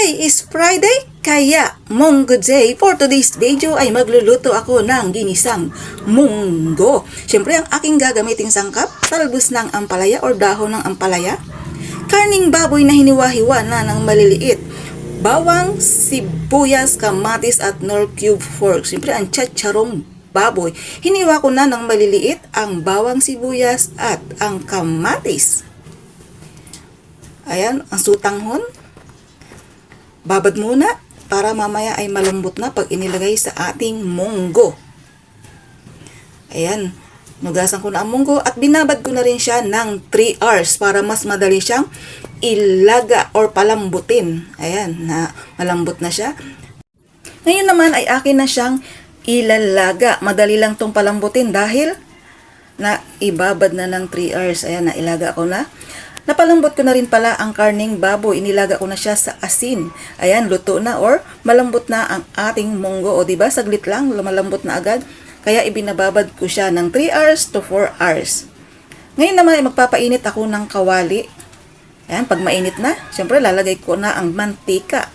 Today is Friday, kaya Munggo Day. For today's video ay magluluto ako ng ginisang munggo. Siyempre, ang aking gagamiting sangkap, talbos ng ampalaya or dahon ng ampalaya, karning baboy na hiniwa-hiwa na ng maliliit, bawang, sibuyas, kamatis at nor cube fork. Siyempre, ang chacharong baboy. Hiniwa ko na ng maliliit ang bawang sibuyas at ang kamatis. Ayan, ang sutanghon. Babad muna para mamaya ay malambot na pag inilagay sa ating munggo. Ayan, nugasan ko na ang munggo at binabad ko na rin siya ng 3 hours para mas madali siyang ilaga or palambutin. Ayan, na malambot na siya. Ngayon naman ay akin na siyang ilalaga. Madali lang tong palambutin dahil na ibabad na ng 3 hours. Ayan, na ilaga ko na. Napalambot ko na rin pala ang karning baboy. Inilaga ko na siya sa asin. Ayan, luto na or malambot na ang ating munggo. O diba, saglit lang, malambot na agad. Kaya ibinababad ko siya ng 3 hours to 4 hours. Ngayon naman ay magpapainit ako ng kawali. Ayan, pag mainit na, syempre lalagay ko na ang mantika.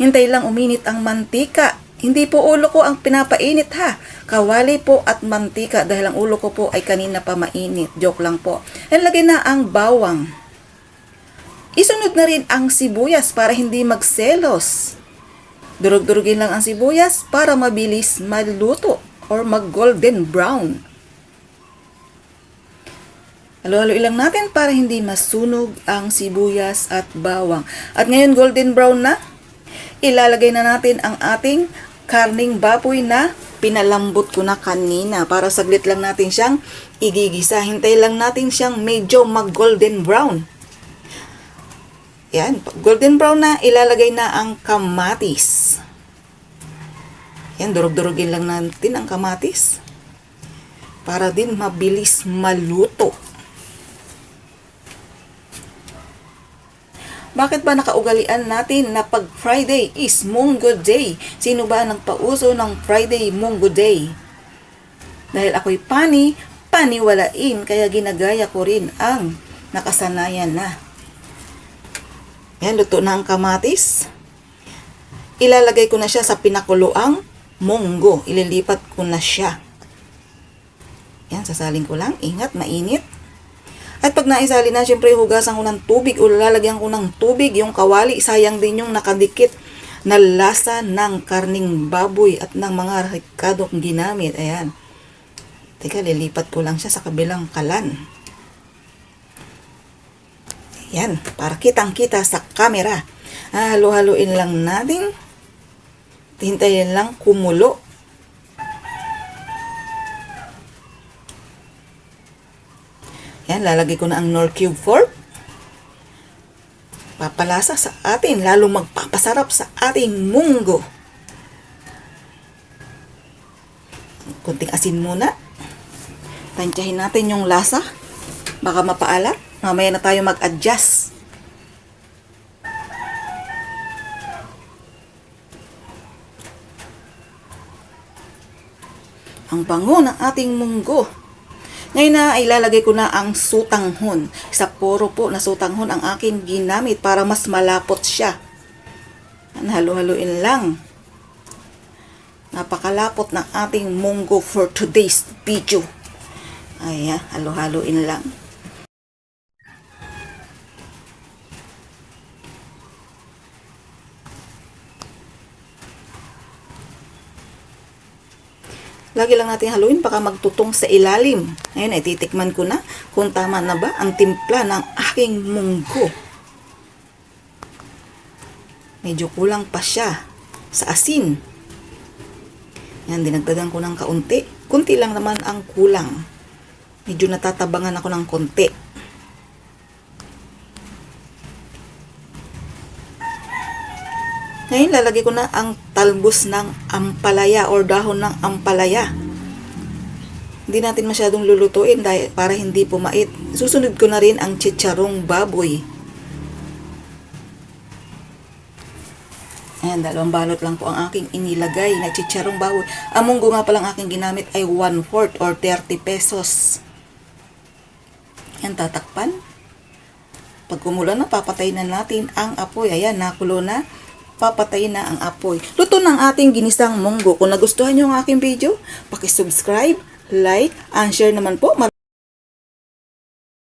Hintay lang uminit ang mantika. Hindi po ulo ko ang pinapainit ha. Kawali po at mantika dahil ang ulo ko po ay kanina pa mainit. Joke lang po. Lagay na ang bawang. Isunod na rin ang sibuyas para hindi magselos. Durug-durugin lang ang sibuyas para mabilis maluto or mag golden brown. Halo-haloy lang natin para hindi masunog ang sibuyas at bawang. At ngayon golden brown na, ilalagay na natin ang ating karning baboy na pinalambot ko na kanina para saglit lang natin siyang igigisa. Hintay lang natin siyang medyo mag golden brown. Yan, golden brown na, ilalagay na ang kamatis. Yan, durug-durugin lang natin ang kamatis para din mabilis maluto. Bakit ba nakaugalian natin na pag Friday is Munggo Day? Sino ba ang nagpauso ng Friday Munggo Day? Dahil ako'y pani, paniwalain, kaya ginagaya ko rin ang nakasanayan na. Yan, luto na ang kamatis. Ilalagay ko na siya sa pinakuloang munggo. Ililipat ko na siya. Yan, sasalin ko lang. Ingat, mainit. At pag naisali na, syempre hugasan ko ng tubig o lalagyan ko ng tubig yung kawali. Sayang din yung nakadikit na lasa ng karning baboy at ng mga rikadong ginamit. Ayan. Teka, lilipat ko lang siya sa kabilang kalan. Yan, para kitang-kita sa camera. Ah, halo-haloin lang natin. Hintayin lang kumulo. Yan, lalagay ko na ang Nor Cube fork. Papalasa sa atin, lalo magpapasarap sa ating munggo. Kunting asin muna. Tansyahin natin yung lasa. Baka mapaalat. Mamaya na tayo mag-adjust. Ang bango ng ating munggo. Ngayon na ay lalagay ko na ang sutanghon. Sa puro po na sutanghon ang akin ginamit para mas malapot siya. Halo-haloin lang. Napakalapot ng ating munggo for today's video. Ayan, halo-haloin lang. Lagi lang natin haluin baka magtutong sa ilalim. Ngayon ay ko na kung tama na ba ang timpla ng aking munggo. Medyo kulang pa siya sa asin. Yan, dinagdagan ko ng kaunti. Kunti lang naman ang kulang. Medyo natatabangan ako ng konti. Ngayon, lalagay ko na ang talbos ng ampalaya or dahon ng ampalaya. Hindi natin masyadong lulutuin dahil para hindi pumait. Susunod ko na rin ang chicharong baboy. Ayan, dalawang balot lang po ang aking inilagay na chicharong baboy. Ang munggo nga palang aking ginamit ay 1-4 or 30 pesos. Yan, tatakpan. Pag kumulo na, papatay na natin ang apoy. Ayan, nakulo na. Papatayin na ang apoy. Luto ng ating ginisang munggo. Kung nagustuhan nyo ang aking video, pakisubscribe, like, and share naman po.